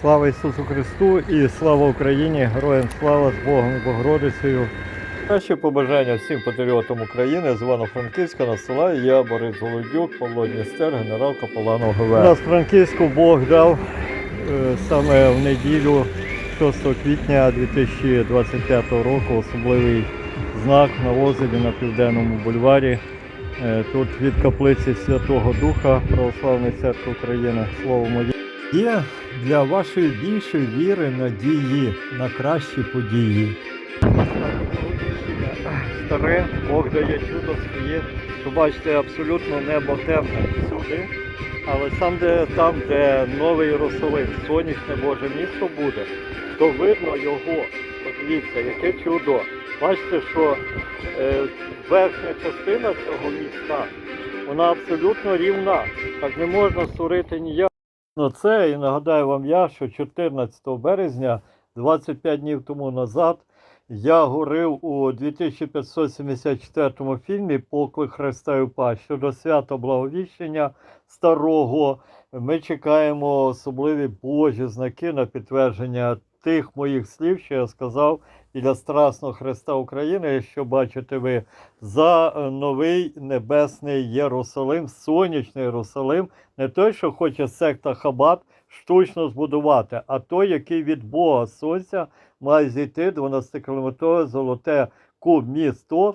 Слава Ісусу Христу і слава Україні! Героям слава з Богом і Богородицею. Наші побажання всім патріотам України з Івано-Франківська насилаю я Борис Голодюк, Павло Дністер, генерал Капелан ОГВ. Нас Франківську Бог дав е, саме в неділю 6 квітня 2025 року особливий знак на озері на Південному бульварі. Е, Тут від каплиці Святого Духа Православної церкви України. Слово моє. Є для вашої більшої віри, надії на кращі події. Старе, Бог дає чудо своє. Ви бачите, абсолютно небо темне всюди. Але сам де, там, де новий Єрусалим, сонячне Боже місто буде, то видно його. Подивіться, яке чудо. Бачите, що е, верхня частина цього міста, вона абсолютно рівна. Так не можна створити ніяк. Ну це і нагадаю вам я, що 14 березня, 25 днів тому назад, я говорив у 2574 фільмі Поклик Христа і УПА щодо свята Благовіщення Старого. Ми чекаємо особливі Божі знаки на підтвердження тих моїх слів, що я сказав біля Страсного Христа України, що бачите ви за е, новий небесний Єрусалим, сонячний Єрусалим, не той, що хоче секта Хабат штучно збудувати, а той, який від Бога Сонця має зійти 12-кілометрове золоте куб місто.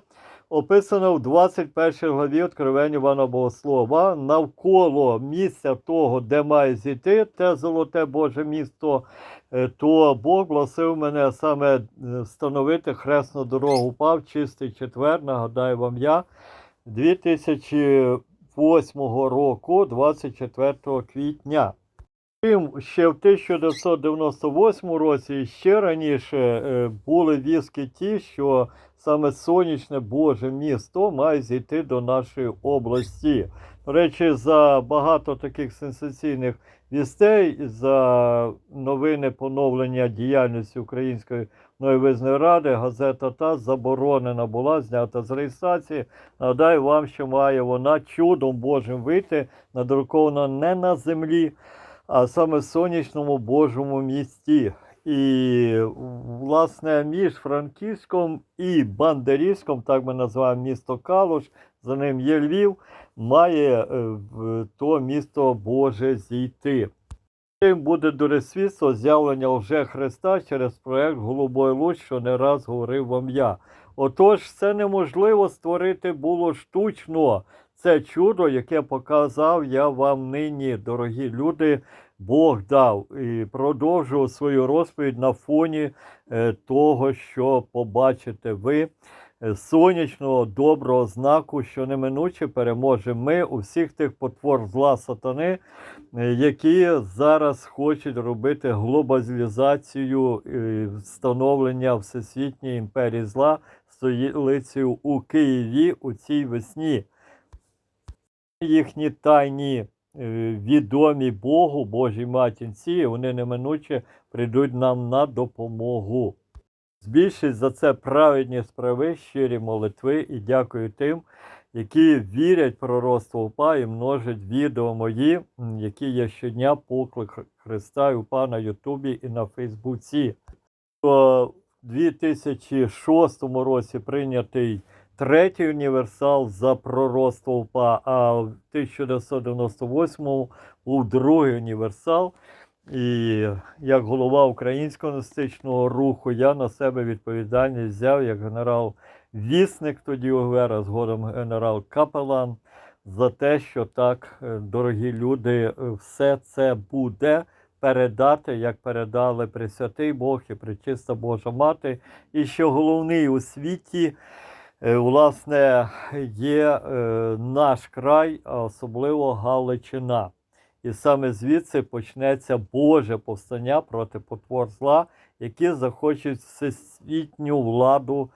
Описано в 21 главі Откровення Івана Богослова навколо місця того, де має зійти те золоте Боже місто, е, то Бог благословив мене саме е, встановити хресну дорогу пав, чистий четвер, нагадаю вам я, 2008 року, 24 квітня. Втім, ще в 1998 році ще раніше е, були візки ті, що саме сонячне Боже місто має зійти до нашої області. До речі, за багато таких сенсаційних вістей, за новини поновлення діяльності Української нововизної ради, газета ТАСС заборонена була, знята з реєстрації. Нагадаю вам, що має вона чудом Божим вийти, надрукована не на землі, а саме в сонячному Божому місті. І власне між Франківськом і Бандерівськом, так ми називаємо місто Калуш, за ним є Львів, має е, то місто Боже зійти. Цим буде доресвідство з'явлення лже Христа через проект Голубой Луч, що не раз говорив вам я. Отож, це неможливо створити було штучно. Це чудо, яке показав я вам нині, дорогі люди, Бог дав. І продовжував свою розповідь на фоні е, того, що побачите ви, е, сонячного доброго знаку, що неминуче переможемо ми у всіх тих потвор зла сатани, е, які зараз хочуть робити глобалізацію встановлення Всесвітньої імперії зла столицею у Києві у цій весні. Їхні тайні е, відомі Богу, Божій матінці, вони неминуче прийдуть нам на допомогу. Збільшить за це праведні справи, щирі молитви і дякую тим, які вірять пророцтво УПА і множать відео мої, які є щодня поклик Христа і УПА на Ютубі і на Фейсбуці. В 2006 році прийнятий третій універсал за пророцтво УПА, а в 1998 був другий універсал. І як голова українського настичного руху я на себе відповідальність взяв як генерал-вісник тоді УГВР, згодом генерал-капелан, за те, що так, е, дорогі люди, е, все це буде передати, як передали Пресвятий Бог і Пречиста Божа Мати, і що головний у світі. Е, Власне, є е, наш край, особливо Галичина. І саме звідси почнеться Боже повстання проти потвор зла, які захочуть всесвітню владу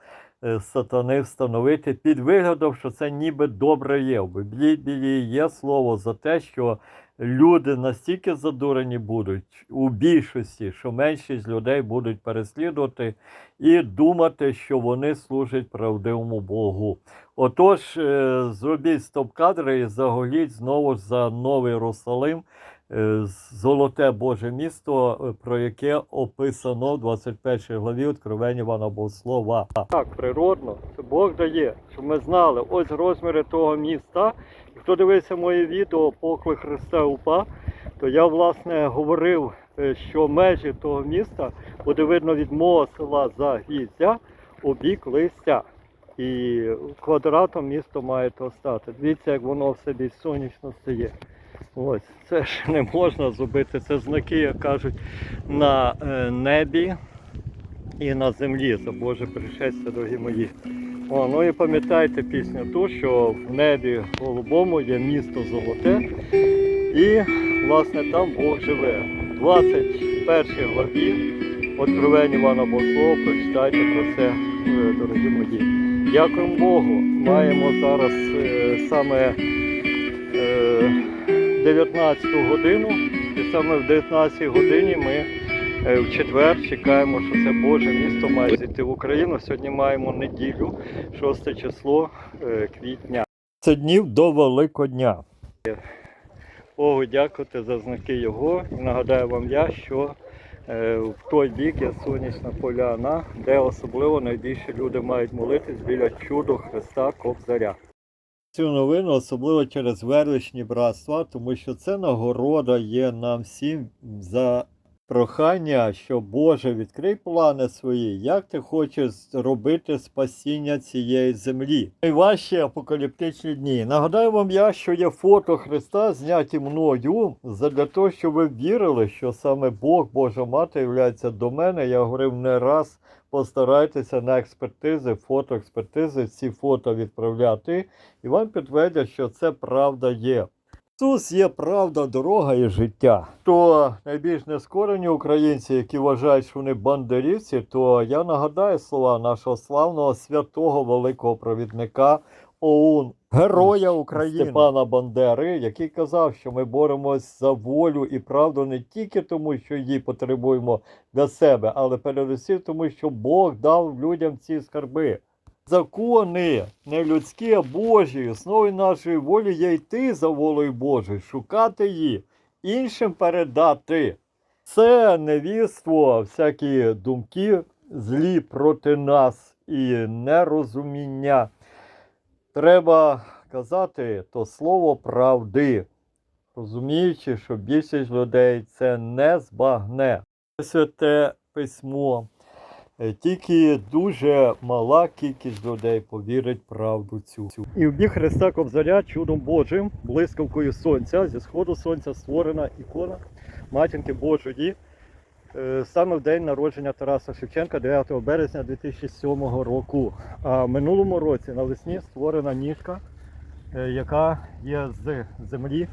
сатани встановити під виглядом, що це ніби добре є. В Біблії є слово за те, що люди настільки задурені будуть у більшості, що меншість людей будуть переслідувати і думати, що вони служать правдивому Богу. Отож, е, зробіть стоп-кадри і заголіть знову за Новий Єрусалим, е, золоте Боже місто, е, про яке описано в 21 главі Откровення Івана Богослова. Так, природно, це Бог дає, щоб ми знали ось розміри того міста. Хто дивився моє відео Поклик Христа УПА, то я власне говорив, е, що межі того міста буде видно від мого села Загіздя у бік листя. І квадратом місто має то стати. Дивіться, як воно все більш сонячно стає. Ось, це ж не можна зробити. Це знаки, як кажуть, на е, небі і на землі за Боже пришестя, дорогі мої. О, ну і пам'ятайте пісню ту, що в небі голубому є місто золоте, і власне там Бог живе. 21 главі Откровення Івана Богослова, прочитайте про це, е, дорогі мої. Дякуємо Богу. Маємо зараз е, саме 19 годину, і саме в 19 годині ми е, в четвер чекаємо, що це Боже місто має зійти в Україну. Сьогодні маємо неділю, 6 число е, квітня. Це днів до Великодня. Богу дякувати за знаки Його. І нагадаю вам я, що е, в той бік є сонячна поляна, де особливо найбільше люди мають молитись біля чуду Христа Кобзаря. Цю новину особливо через вервичні братства, тому що це нагорода є нам всім за прохання, що Боже, відкрий плани свої, як ти хочеш зробити спасіння цієї землі. Найважчі апокаліптичні дні. Нагадаю вам я, що є фото Христа, зняті мною, для того, щоб ви вірили, що саме Бог, Божа Мати, являється до мене. Я говорив не раз. Постарайтеся на експертизи, фотоекспертизи, ці фото відправляти, і вам підтвердять, що це правда є. Ісус є правда, дорога і життя. То найбільш нескорені українці, які вважають, що вони бандерівці, то я нагадаю слова нашого славного святого великого провідника ОУН, героя України Степана Бандери, який казав, що ми боремось за волю і правду не тільки тому, що її потребуємо для себе, але передусім тому, що Бог дав людям ці скарби. Закони не людські, а Божі. Основою нашої волі є йти за волею Божою, шукати її, іншим передати. Це невіство, всякі думки злі проти нас і нерозуміння. Треба казати то слово правди, розуміючи, що більшість людей це не збагне. Святе письмо. Е, Тільки дуже мала кількість людей повірить правду цю. І в бік Христа Кобзаря чудом Божим, блискавкою сонця, зі сходу сонця створена ікона матінки Божої. е, Саме в день народження Тараса Шевченка, 9 березня 2007 року. А в минулому році навесні створена ніжка, е, яка є з землі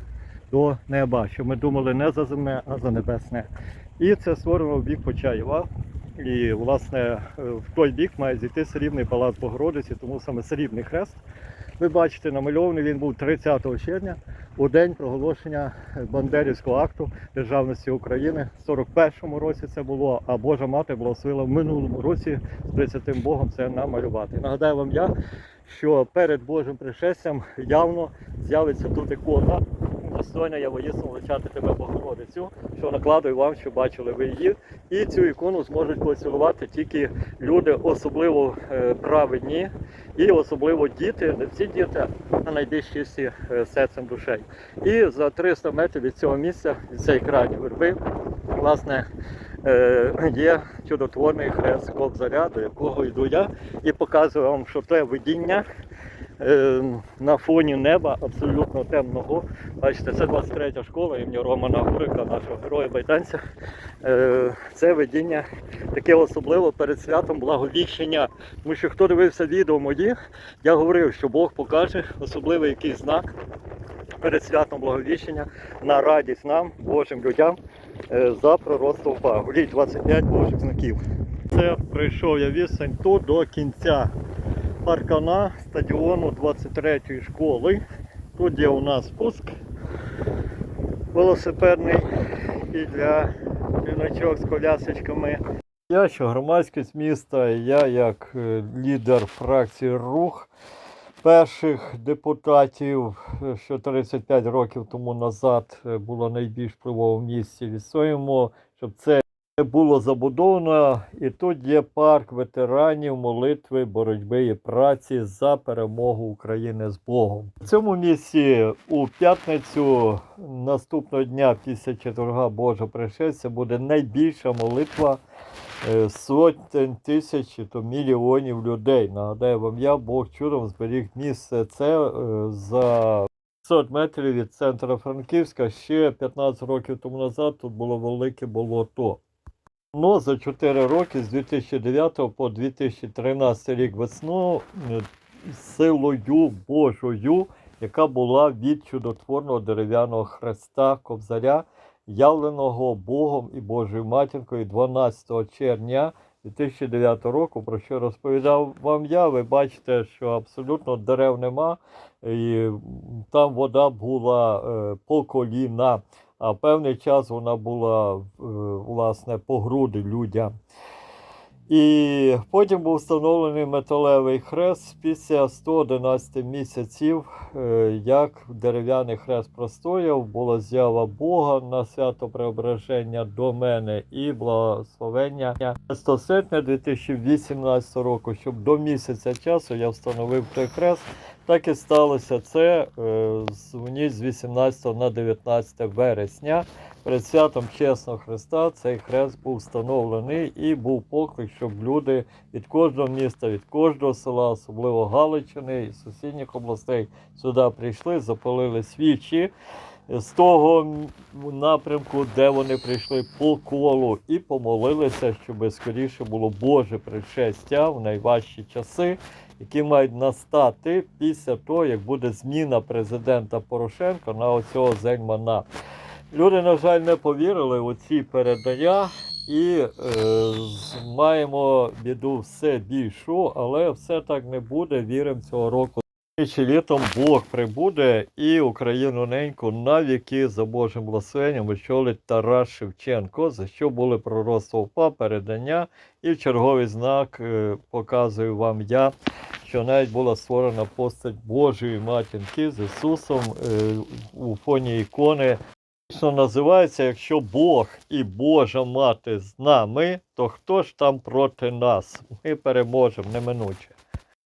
до неба. Що ми думали не за земне, а за небесне. І це створено в бік Почаєва. І, власне, е, в той бік має зійти срібний палац Богородиці, тому саме срібний хрест. Ви бачите, намальований він був 30 червня, у день проголошення Бандерівського акту державності України. В 41-му році це було, а Божа мати благословила в минулому році з Пресвятим Богом це намалювати. Нагадаю вам я, що перед Божим пришестям явно з'явиться тут ікона. Достойно я воїсно величати тебе Богородицю, що накладую вам, що бачили ви її. І цю ікону зможуть поцілувати тільки люди, особливо е, праведні, і особливо діти, не всі діти, найбільш чисті е, серцем душею. І за 300 метрів від цього місця, від цієї крайньої верби, власне, е, є чудотворний хрест Кобзаря, до якого йду я, і показую вам, що те видіння е, на фоні неба абсолютно темного. Бачите, це 23 школа імені Романа Гурика, нашого героя байданця. Е, Це видіння таке особливо перед святом благовіщення. Тому що хто дивився відео мої, я говорив, що Бог покаже особливий якийсь знак перед святом благовіщення на радість нам, Божим людям, е, за пророцтво УПА. 25 Божих знаків. Це прийшов я відстань тут до кінця паркана стадіону 23-ї школи. Тут є у нас спуск велосипедний і для жіночок з колясочками. Я, що громадськість міста, я як е, лідер фракції рух, перших депутатів, е, що 35 років тому назад е, було найбільш впливове в місті. Відстоїмо, щоб це було забудовано. І тут є парк ветеранів, молитви, боротьби і праці за перемогу України з Богом. В цьому місці у п'ятницю наступного дня після четверга Божого пришестя буде найбільша молитва е, сотень тисяч то мільйонів людей. Нагадаю вам, я Бог чудом зберіг місце це е, за 500 метрів від центру Франківська. Ще 15 років тому назад тут було велике болото. Ну, за 4 роки з 2009 по 2013 рік весну е, силою Божою, яка була від чудотворного дерев'яного хреста Кобзаря, явленого Богом і Божою матінкою 12 червня 2009 року, про що розповідав вам я. Ви бачите, що абсолютно дерев нема, і там вода була е, по коліна, а певний час вона була е, власне по груди людям. І потім був встановлений металевий хрест після 111 місяців, е, як дерев'яний хрест простояв, була з'ява Бога на свято преображення до мене і благословення 100 серпня 2018 року, щоб до місяця часу я встановив той хрест. Так і сталося це е, в ніч з 18 на 19 вересня. Перед святом Чесного Христа цей хрест був встановлений і був поклик, щоб люди від кожного міста, від кожного села, особливо Галичини і сусідніх областей, сюди прийшли, запалили свічі з того напрямку, де вони прийшли по колу, і помолилися, щоб скоріше було Боже пришестя в найважчі часи, які мають настати після того, як буде зміна президента Порошенка на оцього Зельмана. Люди, на жаль, не повірили у ці передання і е, маємо біду все більшу, але все так не буде. Віримо цього року. Чи літом Бог прибуде і Україну неньку навіки за Божим благословенням очолить Тарас Шевченко, за що були пророцтва УПА, передання. І в черговий знак е, показую вам я, що навіть була створена постать Божої матінки з Ісусом е, у фоні ікони що називається, якщо Бог і Божа мати з нами, то хто ж там проти нас? Ми переможемо неминуче.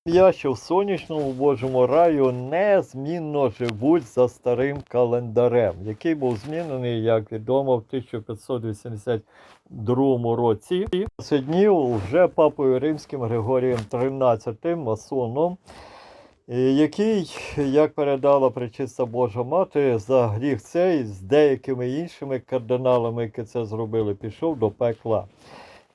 Я, що в сонячному Божому раю незмінно живуть за старим календарем, який був змінений, як відомо, в 1582 році. Днів вже папою римським Григорієм XIII, масоном, який, як передала пречиста Божа Мати, за гріх цей з деякими іншими кардиналами, які це зробили, пішов до пекла.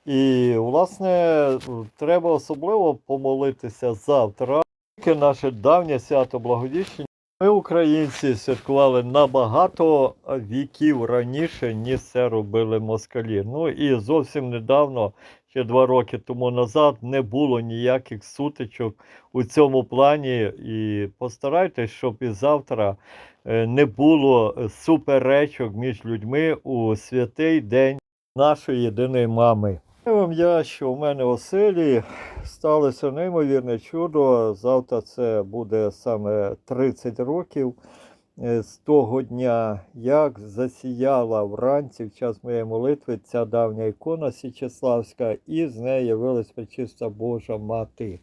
І, власне, треба особливо помолитися завтра. Яке наше давнє свято Благовіщення. Ми, українці, святкували набагато віків раніше, ніж це робили москалі. Ну і зовсім недавно, ще два роки тому назад, не було ніяких сутичок у цьому плані. І постарайтесь, щоб і завтра е, не було е, суперечок між людьми у святий день нашої єдиної мами. Вам я, що в мене в оселі сталося неймовірне чудо. Завтра це буде саме 30 років з того дня, як засіяла вранці в час моєї молитви ця давня ікона Січеславська, і з неї явилась пречиста Божа Мати.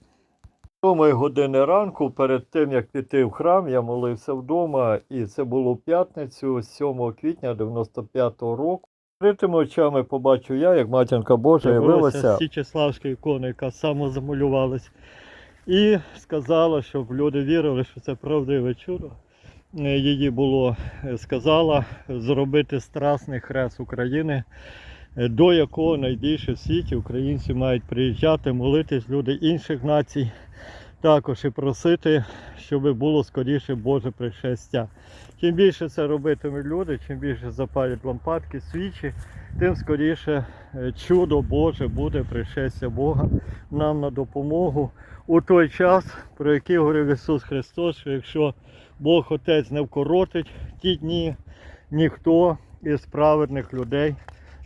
Сьомої години ранку, перед тим як піти в храм, я молився вдома, і це було в п'ятницю, 7 квітня 95-го року. Відкритими очами побачив я, як матінка Божа явилася Січеславська ікона, яка самозамалювалась, і сказала, щоб люди вірили, що це правдиве чудо. Її було е, сказала зробити страсний хрест України, е, до якого найбільше в світі українці мають приїжджати, молитись, люди інших націй, також і просити, щоб було скоріше Боже пришестя. Чим більше це робитимуть люди, чим більше запалять лампадки, свічі, тим скоріше е, чудо Боже буде пришестя Бога нам на допомогу у той час, про який говорив Ісус Христос, що якщо Бог Отець не вкоротить ті дні, ніхто із праведних людей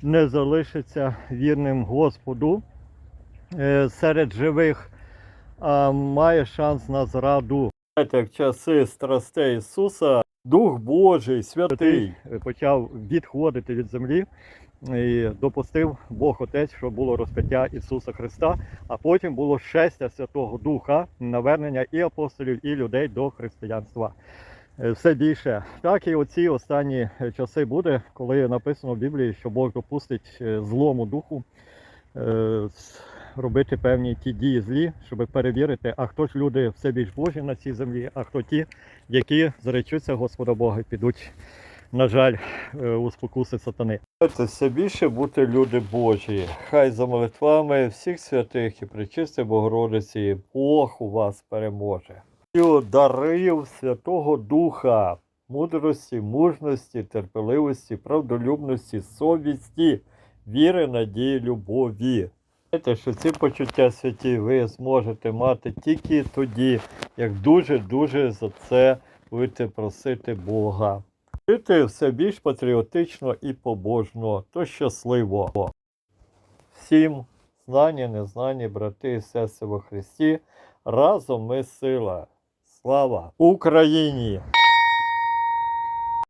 не залишиться вірним Господу е, серед живих, а має шанс на зраду. Знаєте, в часи страстей Ісуса, Дух Божий, святий, е, почав відходити від землі. І допустив Бог Отець, що було розп'яття Ісуса Христа, а потім було шестя Святого Духа, навернення і апостолів, і людей до християнства. Е, Все більше. Так і оці останні е, часи буде, коли написано в Біблії, що Бог допустить е, злому духу робити певні ті дії злі, щоб перевірити, а хто ж люди все більш Божі на цій землі, а хто ті, які заречуться Господа Бога і підуть, на жаль, е, у спокуси сатани. Все більше бути люди Божі. Хай за молитвами всіх святих і причисти Богородиці Бог у вас переможе. Дарив Святого Духа, мудрості, мужності, терпеливості, правдолюбності, совісті, віри, надії, любові. Знаєте, що ці почуття святі ви зможете мати тільки тоді, як дуже-дуже за це будете просити Бога. Жити все більш патріотично і побожно, то щасливо. Всім знані, незнані, брати і сестри во Христі, разом ми сила. Слава Україні!